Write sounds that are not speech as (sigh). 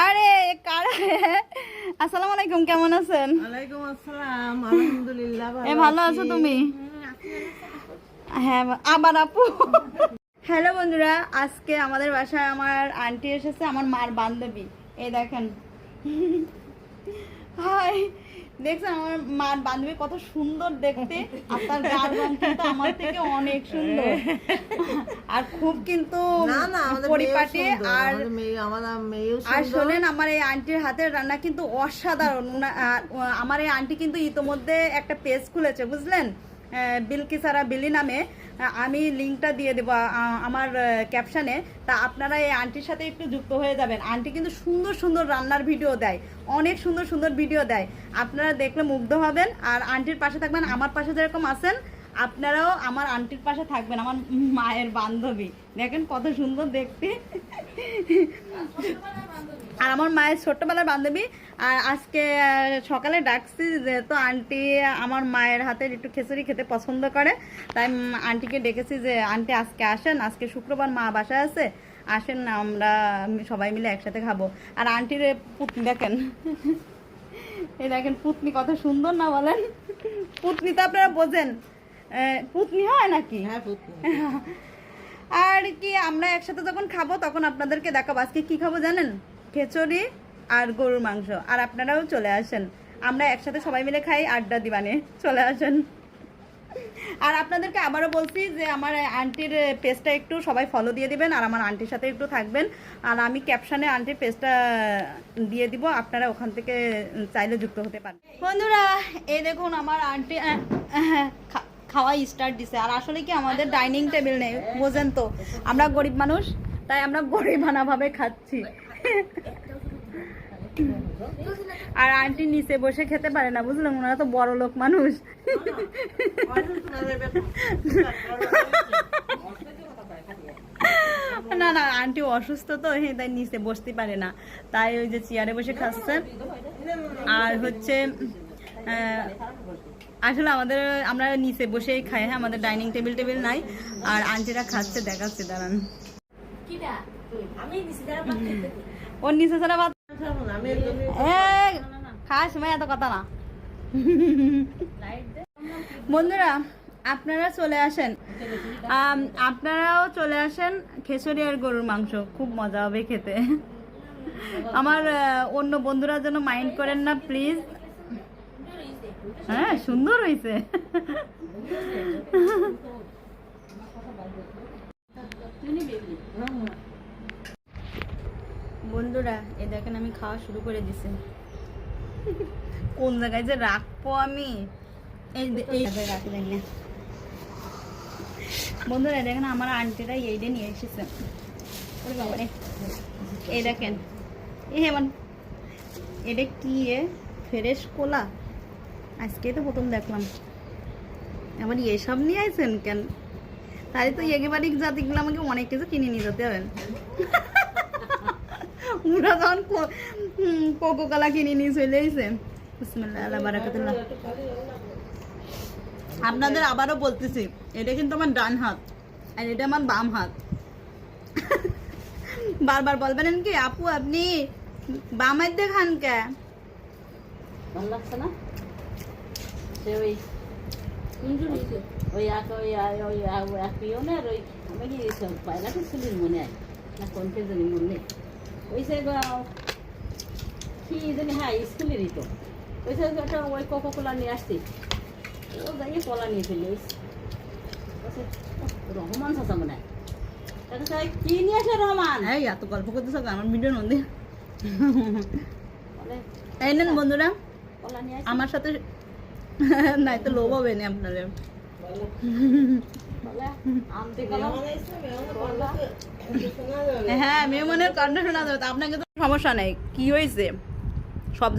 আরে কারা? আসসালামু আলাইকুম কেমন আছেন? ওয়ালাইকুম আসসালাম আলহামদুলিল্লাহ এ ভালো আছো। তুমি? হ্যাঁ আবার আপু। হ্যালো বন্ধুরা আজকে আমাদের বাসায় আমার আন্টি এসেছে আমার মার বান্ধবী। এই দেখেন। হাই দেখছেন আমার মার বান্ধবী কত সুন্দর দেখতে আর তার গার কিন্তু আমার থেকে অনেক সুন্দর। আর খুব কিন্তু পরিপাটি আর আর শোনেন আমার এই আন্টির হাতের রান্না কিন্তু অসাধারণ। আমার এই আন্টি কিন্তু ইতোমধ্যে একটা পেজ খুলেছে বুঝলেন? আহ, বিলকিসারা বিলি নামে। আমি লিঙ্কটা দিয়ে দেবো আমার ক্যাপশনে তা আপনারা এই আন্টির সাথে একটু যুক্ত হয়ে যাবেন। আন্টি কিন্তু সুন্দর সুন্দর রান্নার ভিডিও দেয়। অনেক সুন্দর সুন্দর ভিডিও দেয়। আপনারা দেখলে মুগ্ধ হবেন। আর আন্টির পাশে থাকবেন আমার পাশে যেরকম আছেন আপনারাও আমার আন্টির পাশে থাকবেন, আমার মায়ের বান্ধবী। দেখেন কত সুন্দর দেখতে। আর আমার মায়ের ছোট্টবেলার বান্ধবী। আর আজকে সকালে ডাকছি যেহেতু আন্টি আমার মায়ের হাতের একটু খিচুড়ি খেতে পছন্দ করে। তাই আন্টিকে ডেকেছি যে, আন্টি, আজকে আসেন, আজকে শুক্রবার মা বাসায় আছে। আসেন না আমরা সবাই মিলে একসাথে খাব। আর আন্টির পুতনি দেখেন। এই দেখেন পুতনি কত সুন্দর না বলেন? পুতনি তো আপনারা বোঝেন। পুতনি হয় নাকি? হ্যাঁ আর কি আমরা একসাথে যখন খাব তখন আপনাদেরকে দেখাবো। আজকে কি খাব জানেন? খিচুড়ি আর গরুর মাংস। আর আপনারাও চলে আসেন। আমরা একসাথে সবাই মিলে খাই আড্ডা দিবানে। চলে আসেন। আর আপনাদেরকে আবারও বলছি যে আমার আন্টির পেজটা একটু সবাই ফলো দিয়ে দিবেন আর আমার আন্টির সাথে একটু থাকবেন। আর আমি ক্যাপশনে আন্টির পেজটা দিয়ে দিব আপনারা ওখান থেকে চাইলে যুক্ত হতে পারেন। বন্ধুরা এই দেখুন আমার আন্টি খাওয়া স্টার্ট দিছে। আর আসলে কি আমাদের ডাইনিং টেবিল নেই, বোঝেন তো। আমরা গরিব মানুষ, তাই আমরা গরিবানা ভাবে খাচ্ছি। আর আন্টি নিচে বসে খেতে পারে না বুঝলেন ওনারা তো বড় লোক মানুষ। না না আন্টি অসুস্থ তো তাই নিচে বসতে পারে না। তাই ওই যে চেয়ারে বসে খাচ্ছে। আর হচ্ছে আসলে আমাদের আমরা নিচে বসেই খাই হ্যাঁ আমাদের ডাইনিং টেবিল টেবিল নাই। আর আন্টিরা খাচ্ছে দেখাচ্ছে দাঁড়ান। ওর নিচে ছাড়া ভাত খাওয়ার সময় এত কথা না। বন্ধুরা আপনারা চলে আসেন। আপনারাও চলে আসেন খেসুরি আর গরুর মাংস। খুব মজা হবে খেতে। আমার অন্য বন্ধুরা যেন মাইন্ড করেন না প্লিজ হ্যাঁ সুন্দর হয়েছে। বন্ধুরা এ দেখেন আমি খাওয়া শুরু করে দিছি। কোন জায়গায় যে রাখব আমি? জায়গায় না বন্ধুরা দেখেন আমার আন্টিরা এইটা নিয়ে এসেছে। এই দেখেন। এ হেমন এটা কি এ? ফ্রেশ কোলা? আজকে তো প্রথম দেখলাম। এবার এসব নিয়ে আইছেন কেন? তাই তো একেবারে জাতিগুলো আমাকে অনেক কিছু কিনে নিয়ে যেতে হবেন ওরা যখন কোকো কলা কিনে নিয়ে চলে এসে আপনাদের আবারও বলতেছি, এটা কিন্তু আমার ডান হাত আর এটা আমার বাম হাত। বারবার বলবেন কি, আপু আপনি বাম হাত দিয়ে খান কে? ভালো লাগছে না? সে ওই ওই এক ওই ওই পিওনের ওই আমি কি পায়রাটি ছিলির মনে হয় না কোনকে জানি মনে ওই সে কি জানি হ্যাঁ স্কুলেরই তো ওই সে একটা ওই কোকো কোলা নিয়ে আসছি ও যাই কলা নিয়ে এসছি রহমান চাচা মনে হয় কি নিয়ে আসে রহমান এই এত গল্প করতেছ কেন? আমার ভিডিও নদী বলে এই নেন বন্ধুরা আমার সাথে (laughs) নাই তো লোভ হবে না আপনাদের। হ্যাঁ মেয়ে মনের কণ্ঠ শোনা যাবে তা আপনাকে তো সমস্যা নেই। কি হয়েছে? সব